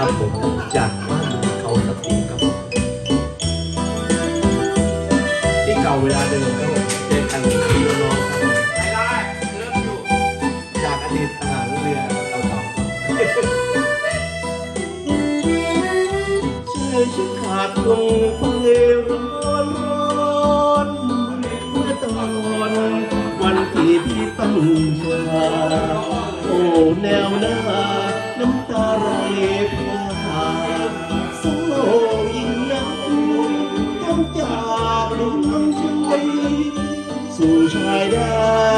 ครับผมจากบ้านเขาสติครับที่เก่าเวลาเดิมครับผมเจอกันพี่น้องครับไม่ได้เริ่มอยู่จากอดีตทหารเรือเก่าๆเชื่อชิขาดลงฟังเอร้อนร้อนเมื่อตอนวันที่พี่ตั้งชาโอ้แนวหน้าน้ำตาไหล จากลมช่วยสู่ชายแด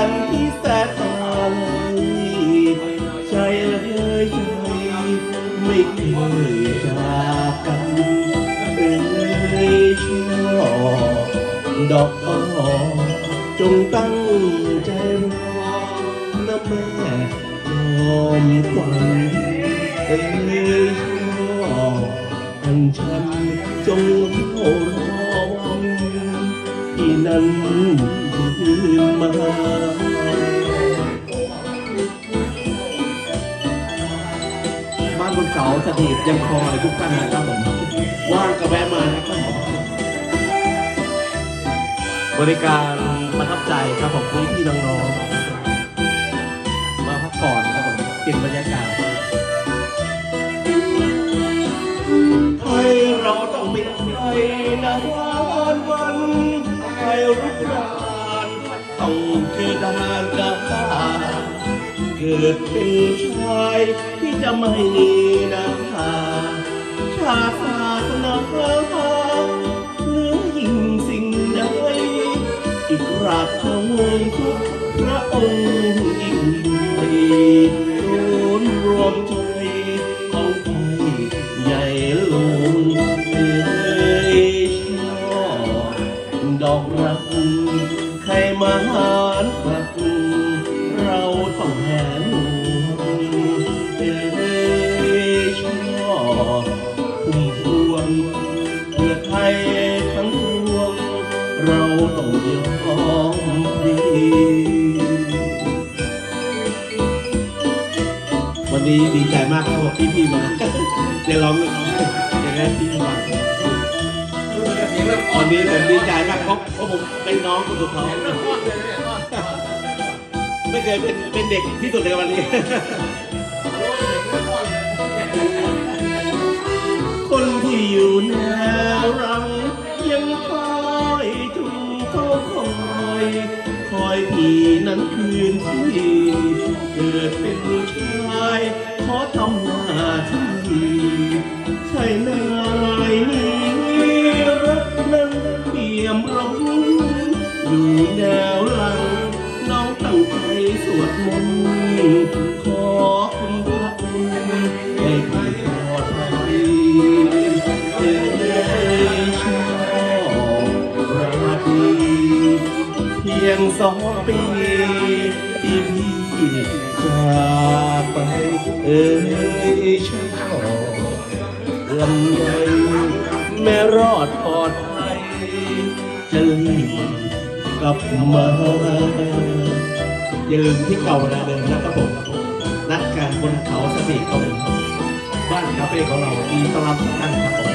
นที่แสนไกลใจเอ้ยใจไม่เคยจากกันเอ้ยชอดอกอ้อจงตั้งใจรอนะแม่ยอมควันเอ้ยชอบอันฉันจงเฝ้ารอ นั้นคืนมาบ้านบนเขาสถิตยังคอยทุกท่านนะครับผมว่างก็แวะมานะครับผมบริการประทับใจครับผมพี่พี่น้องๆมาพักผ่อนครับผมเปลี่ยนบรรยากาศไทยเราต้องมีไทยนะวันวันไทย รุกรานต้องเจอดานกาเกิดเป็นชายที่จะไม่นาคาชาติศาสนาเหนือยิ่งสิ่งใดอีกราชของทุกพระองค์ยิ่งใหญ่โดนรวมใจของ วันนี้ดีใจมากครับที่พี่มาเดี๋ยวร้องอย่างนั้นพี่มาคือนจะเสียงเริ่มอ่อวันนี้ผมดีใจมากเพราะเพราะผมเป็นน้องคนสุดท้องเริ่มอ่อนเลยเนี่ยอ่อนไม่เคยเป็นเป็นเด็กที่สุดในวันนี้ คนที่อยู่แน คอยพี่นั้นคืนที่เกิดเป็นชายขอทำหน้าที่ใช่นายนี้รักนั้นเปี่ยมร้องอยู่แนวหลังน้องตั้งใจสวดมนต์ พียงสองปีที่พี่จากไปเอ่ยชอบลำใหญ่แม่รอดปลอดภัยจะรีบกลับมาอย่าลืมที่เก่าเวลาเดิมนะครับผมนัดกันบนเขาสติครับผมบ้านคาเฟ่ของเราดีต้อนรับทุกท่านครับผม